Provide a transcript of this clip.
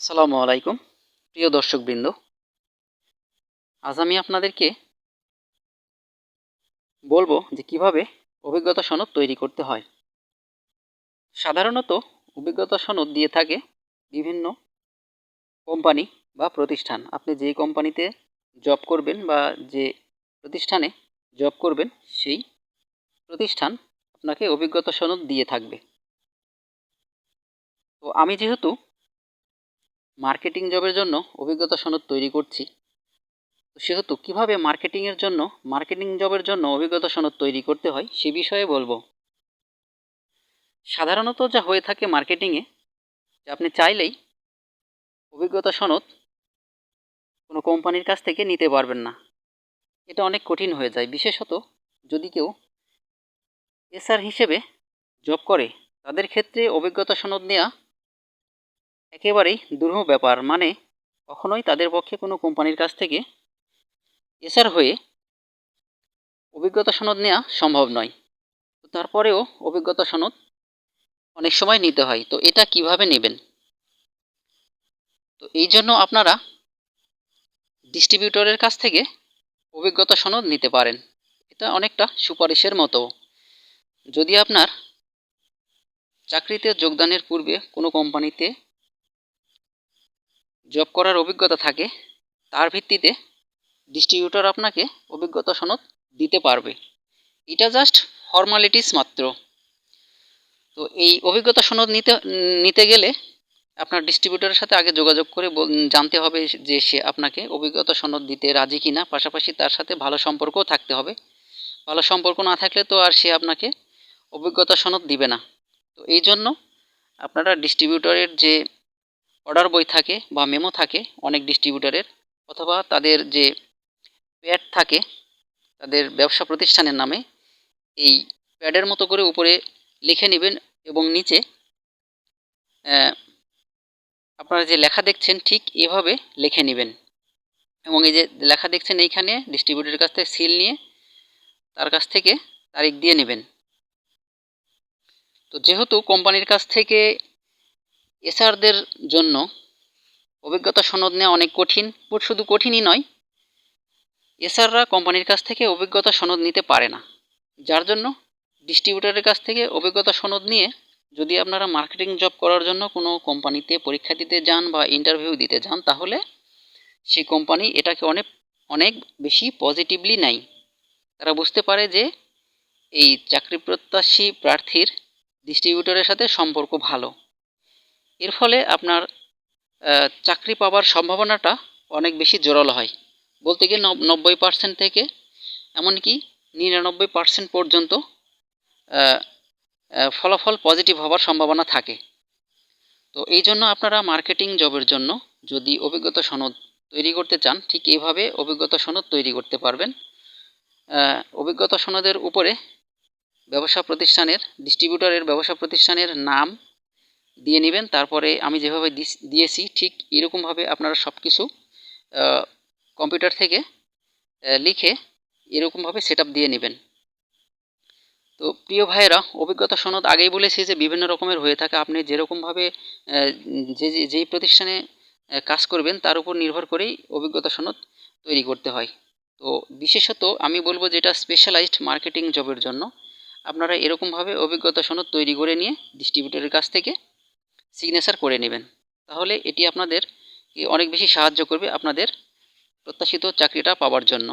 আসসালামু আলাইকুম, প্রিয় দর্শকবৃন্দ। আজ আমি আপনাদেরকে বলব যে কীভাবে অভিজ্ঞতা সনদ তৈরি করতে হয়। সাধারণত অভিজ্ঞতা সনদ দিয়ে থাকে বিভিন্ন কোম্পানি বা প্রতিষ্ঠান। আপনি যে কোম্পানিতে জব করবেন বা যে প্রতিষ্ঠানে জব করবেন, সেই প্রতিষ্ঠান আপনাকে অভিজ্ঞতা সনদ দিয়ে থাকবে। তো আমি যেহেতু মার্কেটিং জবের জন্য অভিজ্ঞতা সনদ তৈরি করছি। তো সেহেতু কীভাবে মার্কেটিংয়ের জন্য মার্কেটিং জবের জন্য অভিজ্ঞতা সনদ তৈরি করতে হয় সে বিষয়ে বলব। সাধারণত যা হয়ে থাকে মার্কেটিংয়ে যে আপনি চাইলেই অভিজ্ঞতা সনদ কোনো কোম্পানির কাছ থেকে নিতে পারবেন না। এটা অনেক কঠিন হয়ে যায়। বিশেষত যদি কেউ এসআর হিসেবে জব করে, তাদের ক্ষেত্রে অভিজ্ঞতা সনদ নেওয়া একেবারেই দুরূহ ব্যাপার। মানে কখনোই তাদের পক্ষে কোনো কোম্পানির কাছ থেকে এসার হয়ে অভিজ্ঞতা সনদ নেওয়া সম্ভব নয়। তো তারপরেও অভিজ্ঞতা সনদ অনেক সময় নিতে হয়। তো এটা কীভাবে নেবেন? তো এই জন্য আপনারা ডিস্ট্রিবিউটরের কাছ থেকে অভিজ্ঞতা সনদ নিতে পারেন। এটা অনেকটা সুপারিশের মতো। যদি আপনার চাকরিতে যোগদানের পূর্বে কোনো কোম্পানিতে জব করার অভিজ্ঞতা থাকে, তার ভিত্তিতে ডিস্ট্রিবিউটর আপনাকে অভিজ্ঞতা সনদ দিতে পারবে। এটা জাস্ট ফর্মালিটিস মাত্র। তো এই অভিজ্ঞতা সনদ নিতে নিতে গেলে আপনার ডিস্ট্রিবিউটরের সাথে আগে যোগাযোগ করে জানতে হবে যে সে আপনাকে অভিজ্ঞতা সনদ দিতে রাজি কিনা। পাশাপাশি তার সাথে ভালো সম্পর্কও থাকতে হবে। ভালো সম্পর্ক না থাকলে তো আর সে আপনাকে অভিজ্ঞতা সনদ দিবে না। তো এই জন্য আপনারা ডিস্ট্রিবিউটরের যে অর্ডার বই থাকে বা মেমো থাকে অনেক ডিস্ট্রিবিউটরের অথবা তাদের যে প্যাড থাকে, তাদের ব্যবসা প্রতিষ্ঠানের নামে, এই প্যাডের মতো করে উপরে লিখে নেবেন এবং নিচে আপনারা যে লেখা দেখছেন ঠিক এভাবে লিখে নেবেন। এবং এই যে লেখা দেখছেন এইখানে ডিস্ট্রিবিউটরের কাছ থেকে সিল নিয়ে তার কাছ থেকে তারিখ দিয়ে নেবেন। তো যেহেতু কোম্পানির কাছ থেকে এসআরদের জন্য অভিজ্ঞতা সনদ নেওয়া অনেক কঠিন শুধু কঠিনই নয়, এসআররা কোম্পানির কাছ থেকে অভিজ্ঞতা সনদ নিতে পারে না। যার জন্য ডিস্ট্রিবিউটারের কাছ থেকে অভিজ্ঞতা সনদ নিয়ে যদি আপনারা মার্কেটিং জব করার জন্য কোনো কোম্পানিতে পরীক্ষা দিতে যান বা ইন্টারভিউ দিতে যান, তাহলে সেই কোম্পানি এটাকে অনেক অনেক বেশি পজিটিভলি নেয়। তারা বুঝতে পারে যে এই চাকরি প্রত্যাশী প্রার্থীর ডিস্ট্রিবিউটরের সাথে সম্পর্ক ভালো। এর ফলে আপনার চাকরি পাওয়ার সম্ভাবনাটা অনেক বেশি জোরালো হয়। বলতে গিয়ে নব্বই পার্সেন্ট থেকে এমনকি নিরানব্বই পার্সেন্ট পর্যন্ত ফলাফল পজিটিভ হওয়ার সম্ভাবনা থাকে। তো এই জন্য আপনারা মার্কেটিং জবের জন্য যদি অভিজ্ঞতা সনদ তৈরি করতে চান, ঠিক এইভাবে অভিজ্ঞতা সনদ তৈরি করতে পারবেন। অভিজ্ঞতা সনদের উপরে ব্যবসা প্রতিষ্ঠানের ডিস্ট্রিবিউটরের ব্যবসা প্রতিষ্ঠানের নাম দিয়ে নেবেন। তারপরে আমি যেভাবে দিয়েছি ঠিক এরকমভাবে আপনারা সব কিছু কম্পিউটার থেকে লিখে এরকমভাবে সেট দিয়ে নেবেন। তো প্রিয় ভাইয়েরা, অভিজ্ঞতা সনদ আগেই বলেছি যে বিভিন্ন রকমের হয়ে থাকে। আপনি যেরকমভাবে যে যেই প্রতিষ্ঠানে কাজ করবেন তার উপর নির্ভর করেই অভিজ্ঞতা সনদ তৈরি করতে হয়। তো বিশেষত আমি বলব যেটা স্পেশালাইজড মার্কেটিং জবের জন্য, আপনারা এরকমভাবে অভিজ্ঞতা সনদ তৈরি করে নিয়ে ডিস্ট্রিবিউটরের কাছ থেকে সিগনেচার করে নেবেন। তাহলে এটি আপনাদের অনেক বেশি সাহায্য করবে আপনাদের প্রত্যাশিত চাকরিটা পাওয়ার জন্য।